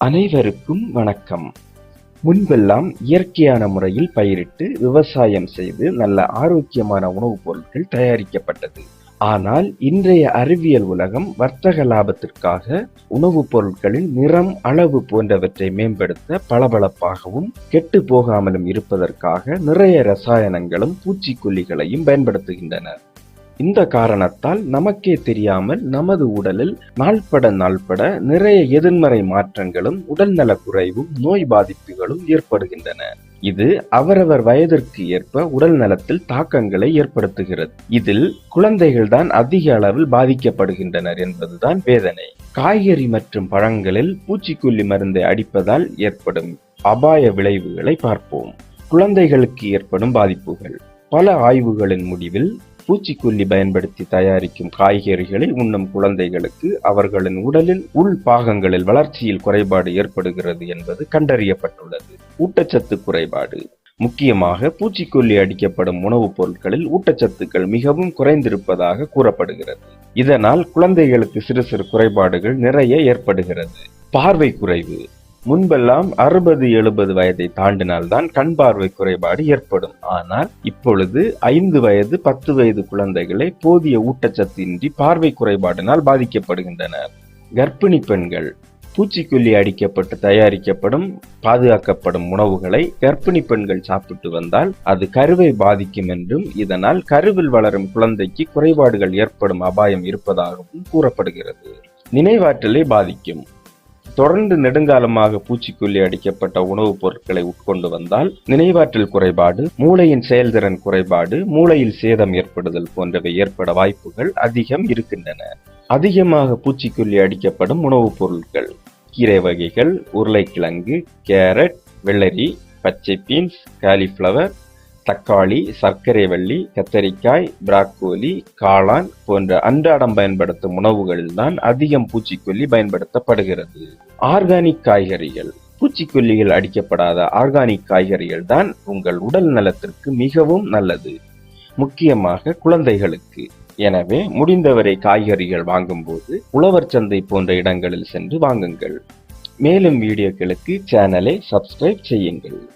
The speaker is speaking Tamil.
அனைவருக்கும் வணக்கம். முன்பெல்லாம் இயற்கையான முறையில் பயிரிட்டு விவசாயம் செய்து நல்ல ஆரோக்கியமான உணவுப் பொருட்கள் தயாரிக்கப்பட்டது. ஆனால் இன்றைய அறிவியல் உலகம் வர்த்தக லாபத்திற்காக உணவுப் பொருட்களின் நிறம் அளவு போன்றவற்றை மேம்படுத்த பளபளப்பாகவும் கெட்டு போகாமலும் இருப்பதற்காக நிறைய ரசாயனங்களும் பூச்சிக்கொல்லிகளையும் பயன்படுத்துகின்றனர் இந்த காரணத்தால் நமக்கே தெரியாமல் நமது உடலில் நாள்பட நாள்பட நிறைய எதிர்மறை மாற்றங்களும் உடல்நல குறைவும் நோய் பாதிப்புகளும் ஏற்படுகின்றன. இது அவரவர் வயதிற்கு ஏற்ப உடல் நலத்தில் தாக்கங்களை ஏற்படுத்துகிறது. இதில் குழந்தைகள்தான் அதிக அளவில் பாதிக்கப்படுகின்றனர் என்பதுதான் வேதனை. காய்கறி மற்றும் பழங்களில் பூச்சிக்கொல்லி மருந்தை அடிப்பதால் ஏற்படும் அபாய விளைவுகளை பார்ப்போம். குழந்தைகளுக்கு ஏற்படும் பாதிப்புகள். பல ஆய்வுகளின் முடிவில் பூச்சிக்கொல்லி பயன்படுத்தி தயாரிக்கும் காய்கறிகளை உண்ணும் குழந்தைகளுக்கு அவர்களின் உடலில் உள் பாகங்களில் வளர்ச்சியில் குறைபாடு ஏற்படுகிறது என்பது கண்டறியப்பட்டுள்ளது. ஊட்டச்சத்து குறைபாடு. முக்கியமாக பூச்சிக்கொல்லி அடிக்கப்படும் உணவுப் பொருட்களில் ஊட்டச்சத்துக்கள் மிகவும் குறைந்திருப்பதாக கூறப்படுகிறது. இதனால் குழந்தைகளுக்கு சிறு சிறு குறைபாடுகள் நிறைய ஏற்படுகிறது. பார்வை குறைவு. முன்பெல்லாம் அறுபது எழுபது வயதை தாண்டினால்தான் கண் பார்வை குறைபாடு ஏற்படும். ஆனால் இப்பொழுது ஐந்து வயது பத்து வயது குழந்தைகளே போதிய ஊட்டச்சத்து இன்றி பார்வை குறைபாடினால் பாதிக்கப்படுகின்றனர் கர்ப்பிணி பெண்கள் பூச்சிக்கொல்லி அடிக்கப்பட்டு தயாரிக்கப்படும் பாதுகாக்கப்படும் உணவுகளை கர்ப்பிணி பெண்கள் சாப்பிட்டு வந்தால் அது கருவை பாதிக்கும் என்றும் இதனால் கருவில் வளரும் குழந்தைக்கு குறைபாடுகள் ஏற்படும் அபாயம் இருப்பதாகவும் கூறப்படுகிறது. நினைவாற்றலை பாதிக்கும். தொடர்ந்து நெடுங்காலமாக பூச்சிக்கொல்லி அடிக்கப்பட்ட உணவுப் பொருட்களை உட்கொண்டு வந்தால் நினைவாற்றல் குறைபாடு மூளையின் செயல்திறன் குறைபாடு மூளையில் சேதம் ஏற்படுதல் போன்றவை ஏற்பட வாய்ப்புகள் அதிகம் இருக்கின்றன. அதிகமாக பூச்சிக்கொல்லி அடிக்கப்படும் உணவுப் பொருட்கள் கீரை வகைகள் உருளைக்கிழங்கு கேரட் வெள்ளரி பச்சை பீன்ஸ் காலிஃப்ளவர் தக்காளி சர்க்கரை வள்ளி கத்தரிக்காய் பிராக்கோலி காளான் போன்ற அன்றாடம் பயன்படுத்தும் உணவுகளில் தான் அதிகம் பூச்சிக்கொல்லி பயன்படுத்தப்படுகிறது. ஆர்கானிக் காய்கறிகள். பூச்சிக்கொல்லிகள் அடிக்கப்படாத ஆர்கானிக் காய்கறிகள் தான் உங்கள் உடல் நலத்திற்கு மிகவும் நல்லது. முக்கியமாக குழந்தைகளுக்கு. எனவே முடிந்தவரை காய்கறிகள் வாங்கும்போது உழவர் சந்தை போன்ற இடங்களில் சென்று வாங்குங்கள். மேலும் வீடியோக்களுக்கு சேனலை சப்ஸ்கிரைப் செய்யுங்கள்.